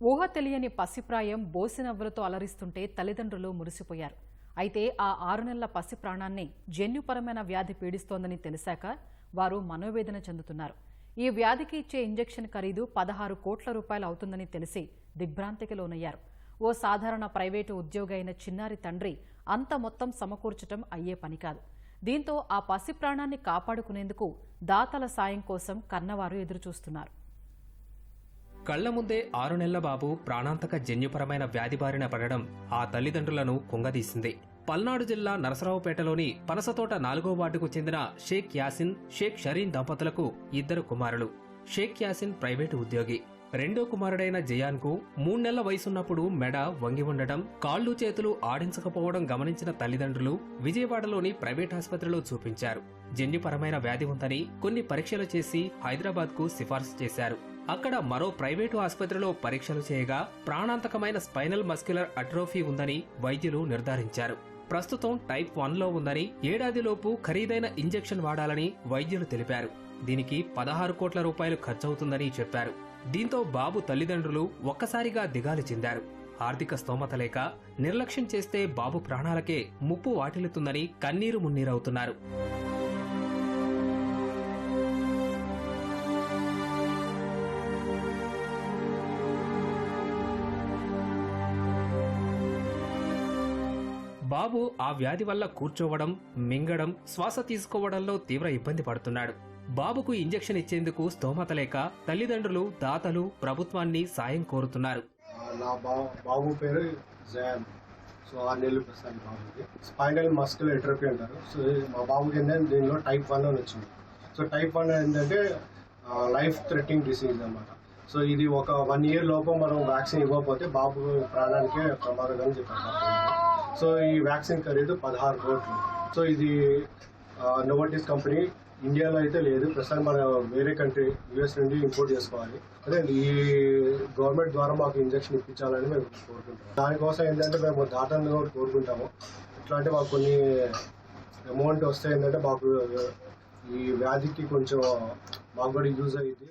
ఊహ తెలియని పసిప్రాయం బోసినవ్వులతో అలరిస్తుంటే తల్లిదండ్రులు మురిసిపోయారు. అయితే ఆ ఆరు నెలల పసి ప్రాణాన్ని జన్యుపరమైన వ్యాధి పీడిస్తోందని తెలిసాక వారు మనోవేదన చెందుతున్నారు. ఈ వ్యాధికి ఇచ్చే ఇంజెక్షన్ ఖరీదు పదహారు కోట్ల రూపాయలు అవుతుందని తెలిసి దిగ్భ్రాంతికి లోనయ్యారు. ఓ సాధారణ ప్రైవేటు ఉద్యోగి అయిన చిన్నారి తండ్రి అంత మొత్తం సమకూర్చటం అయ్యే పని కాదు. దీంతో ఆ పసి ప్రాణాన్ని కాపాడుకునేందుకు దాతల సాయం కోసం కన్నవారు ఎదురుచూస్తున్నారు. కళ్ళ ముందే ఆరు నెలల బాబు ప్రాణాంతక జన్యుపరమైన వ్యాధి బారిన పడడం ఆ తల్లిదండ్రులను కుంగదీసింది. పల్నాడు జిల్లా నరసరావుపేటలోని పనసతోట నాలుగో వార్డుకు చెందిన షేక్ యాసిన్ షేక్ షరీన్ దంపతులకు ఇద్దరు కుమారులు. షేక్ యాసిన్ ప్రైవేటు ఉద్యోగి. రెండో కుమారుడైన జయాన్కు మూడు నెలల వయసున్నప్పుడు మెడ వంగి ఉండటం కాళ్ళు చేతులు ఆడించకపోవడం గమనించిన తల్లిదండ్రులు విజయవాడలోని ప్రైవేట్ ఆసుపత్రిలో చూపించారు. జన్యుపరమైన వ్యాధి ఉందని కొన్ని పరీక్షలు చేసి హైదరాబాద్కు సిఫార్సు చేశారు. అక్కడ మరో ప్రైవేటు ఆసుపత్రిలో పరీక్షలు చేయగా ప్రాణాంతకమైన స్పైనల్ మస్క్యులర్ అట్రోఫీ ఉందని వైద్యులు నిర్ధారించారు. ప్రస్తుతం టైప్ వన్లో ఉందని ఏడాదిలోపు ఖరీదైన ఇంజెక్షన్ వాడాలని వైద్యులు తెలిపారు. దీనికి పదహారు కోట్ల రూపాయలు ఖర్చవుతుందని చెప్పారు. దీంతో బాబు తల్లిదండ్రులు ఒక్కసారిగా దిగాలు చెందారు. ఆర్థిక స్తోమత లేక నిర్లక్ష్యం చేస్తే బాబు ప్రాణాలకే ముప్పు వాటిల్లుతుందని కన్నీరు మున్నీరవుతున్నారు. బాబు ఆ వ్యాధి వల్ల కూర్చోవడం మింగడం శ్వాస తీసుకోవడంలో తీవ్ర ఇబ్బంది పడుతున్నాడు. బాబుకు ఇంజెక్షన్ ఇచ్చేందుకు స్తోమత లేక తల్లిదండ్రులు దాతలు ప్రభుత్వాన్ని సాయం కోరుతున్నారు. నా బాబు పేరు జయాన్. సో ఆరు నెలలు ప్రస్తుతానికి బాబుకి స్పైనల్ మస్కుల్ ఎట్రోపీ అంటారు. సో మా బాబుకి ఏంటంటే దీనిలో టైప్ వన్ అని వచ్చింది. సో టైప్ వన్ ఏంటంటే లైఫ్ థ్రెటింగ్ డిసీజ్ అనమాట సో ఇది ఒక వన్ ఇయర్ లోపు మనం వ్యాక్సిన్ ఇవ్వకపోతే బాబు ప్రాణానికే ప్రమాదం అని చెప్పారు. సో ఈ వ్యాక్సిన్ ఖరీదు పదహారు కోట్లు. సో ఇది నోవటిస్ కంపెనీ ఇండియాలో అయితే లేదు. ప్రస్తుతం మన వేరే కంట్రీ యుఎస్ నుండి ఇంపోర్ట్ చేసుకోవాలి. అదే ఈ గవర్నమెంట్ ద్వారా మాకు ఇంజక్షన్ ఇప్పించాలని మేము కోరుకుంటాం దానికోసం ఏంటంటే మేము దాటాన్ని కూడా కోరుకుంటాము. ఎట్లా అంటే మాకు కొన్ని అమౌంట్ వస్తే ఏంటంటే మాకు ఈ వ్యాధికి కొంచెం మాకు కూడా యూజ్ అయ్యింది